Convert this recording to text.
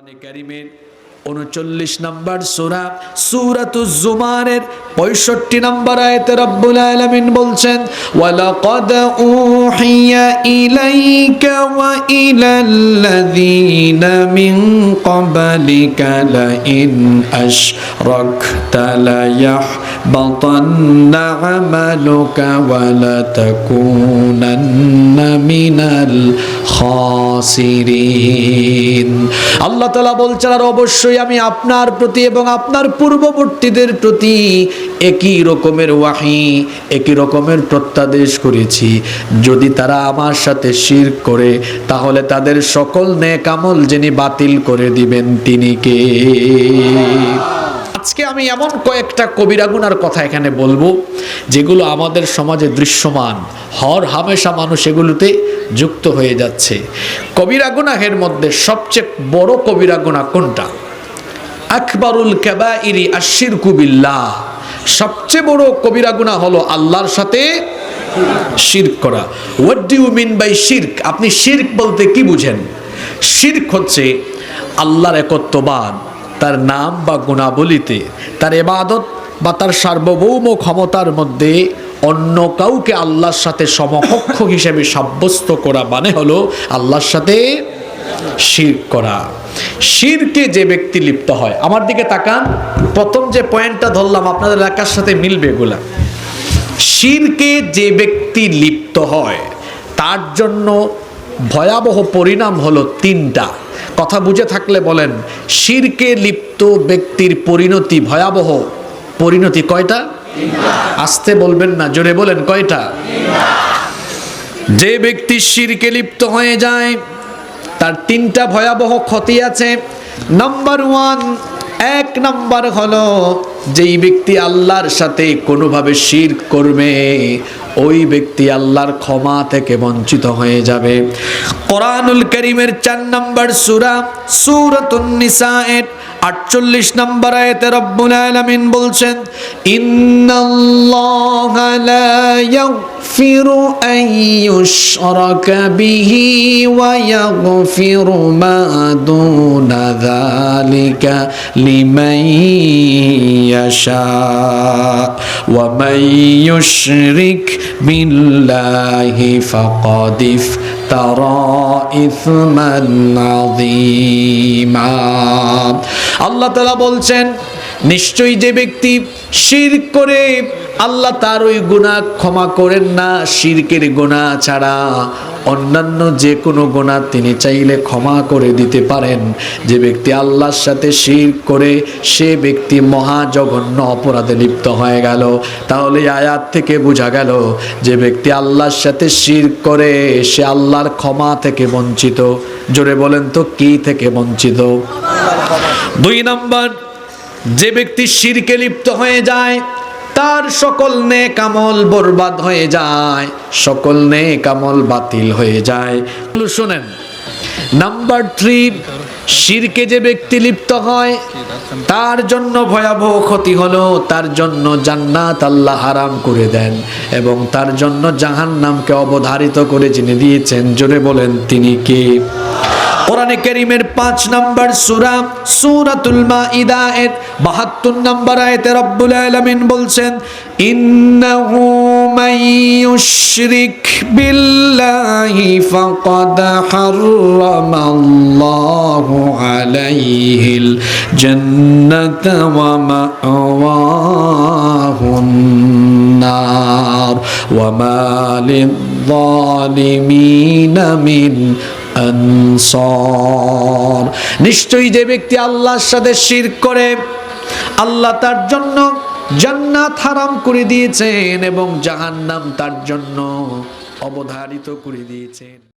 কোরআনে কারিমের উনচল্লিশ নম্বর সুরা সুরাতু জুমারের পঁয়ষট্টি নম্বর আয়তে রব্বুল আলামিন বলছেন, ওয়ালাকাদ উহিয়া ইলাইকা ওয়া ইলাল্লাযীনা মিন ক্বাবলিকা লাইন আশরাকতা লায়াহবাতান্না আমালুকা ওয়া লাতাকুনান্না মিনাল খাসিরিন. আল্লাহ তালা বলছেন, আর অবশ্যই আমি আপনার প্রতি এবং আপনার পূর্ববর্তীদের প্রতি একই রকমের ওয়াহি, একই রকমের প্রত্যাদেশ করেছি। যদি তারা আমার সাথে শির করে, তাহলে তাদের সকল নেক আমল যিনি বাতিল করে দিবেন তিনি কে? আজকে আমি এমন কয়েকটা কবিরা গুনার কথা এখানে বলব, যেগুলো আমাদের সমাজে দৃশ্যমান। হর হামেশা মানুষ এগুলোতে যুক্ত হয়ে যাচ্ছে। কবিরা গুনাহের মধ্যে সবচেয়ে বড় কবিরা গুনাহ কোনটা? আকবরুল কাবাইরি আশিরকু বিল্লাহ। সবচেয়ে বড় কবিরা গুনাহ হলো আল্লাহর সাথে শিরক করা। হোয়াট ডু মিন বাই শিরক? আপনি শিরক বলতে কি বুঝেন? শিরক হচ্ছে আল্লাহর একত্ববাদ। তার নাম বা গুণাবলিতে, তার এবাদত বা তার সার্বভৌম ক্ষমতার মধ্যে অন্য কাউকে আল্লাহর সাথে সমকক্ষ হিসেবে সাব্যস্ত করা মানে হলো আল্লাহর সাথে শির করা। শিরকে যে ব্যক্তি লিপ্ত হয়, আমার দিকে তাকান, প্রথম যে পয়েন্টটা ধরলাম, আপনাদের এলাকার সাথে মিলবে এগুলা। শিরকে যে ব্যক্তি লিপ্ত হয়, তার জন্য ভয়াবহ পরিণাম হলো তিনটা। কথা বুঝে থাকলে বলেন, শিরকে লিপ্ত ব্যক্তির পরিণতি ভয়াবহ। পরিণতি কয়টা? আসতে বলবেন না, জোরে বলেন কয়টা? যে ব্যক্তি শিরকে লিপ্ত হয়ে যায়, তার তিনটা ভয়াবহ ক্ষতি আছে। নাম্বার ওয়ান এক নাম্বার হলো, যেই ব্যক্তি আল্লাহর সাথে কোনোভাবে শির করবে ওই ব্যক্তি আল্লাহর ক্ষমা থেকে বঞ্চিত হয়ে যাবে। কোরআনুল করিমের চার নম্বর সুরা, সুরাতুন নিসায়ের আটচল্লিশ নম্বর আয়তে রব্বুল আলামিন বলছেন ইন্নাল্লাহা লা ইয়াগফিরু আন ইউশরাকা বিহি ওয়া ইয়াগফিরু মা দুনা যালিকা লিমান ইয়াশা ওয়া মান ইউশরিক বিল্লাহি ফাকাদ ইফতারা ইসমান আযীমা আল্লাহ তালা বলছেন নিশ্চয়ই যে ব্যক্তি শির করে আল্লাহ তার ওই গুণা ক্ষমা করেন না, শিরকের গুণা ছাড়া অন্যান্য যে কোনো গুণা তিনি চাইলে ক্ষমা করে দিতে পারেন। যে ব্যক্তি আল্লাহর সাথে শির করে সে ব্যক্তি মহা জঘন্য অপরাধে লিপ্ত হয়ে গেল। তাহলে আয়াত থেকে বোঝা গেল যে ব্যক্তি আল্লাহর সাথে শির করে সে আল্লাহর ক্ষমা থেকে বঞ্চিত। জোরে বলেন তো, কি থেকে বঞ্চিত? দুই নম্বর যে ব্যক্তি শিরকে লিপ্ত হয়ে যায়, তার সকল নেক আমল বরবাদ হয়ে যায়, সকল নেক আমল বাতিল হয়ে যায়। শুনেন, নাম্বার থ্রি, শিরকে যে ব্যক্তি লিপ্ত হয়, তার জন্য ভয়াবহ ক্ষতি হলো, তার জন্য জান্নাত আল্লাহ হারাম করে দেন এবং তার জন্য জাহান্নামকে অবধারিত করে যিনি দিয়েছেন, জোরে বলেন তিনি কে? কোরআনে কারীমের পাঁচ নম্বর সূরা সূরাতুল মাইদা এর 72 নম্বর আয়াতে রব্বুল আলামিন বলছেন, ইন্নাহু ইউশরিক বিল্লাহি ফাকাদ হারামাল্লাহু আলাইহিল জান্নাতা ওয়া মা'ওয়াহুন নার ওয়া মা লিয-যালিমিনা মিন আনসার। নিশ্চয়ই যে ব্যক্তি আল্লাহর সাথে শির করে, আল্লাহ তার জন্য জান্নাত হারাম করে দিয়েছেন এবং জাহান্নাম তার জন্য অবধারিত করে দিয়েছেন।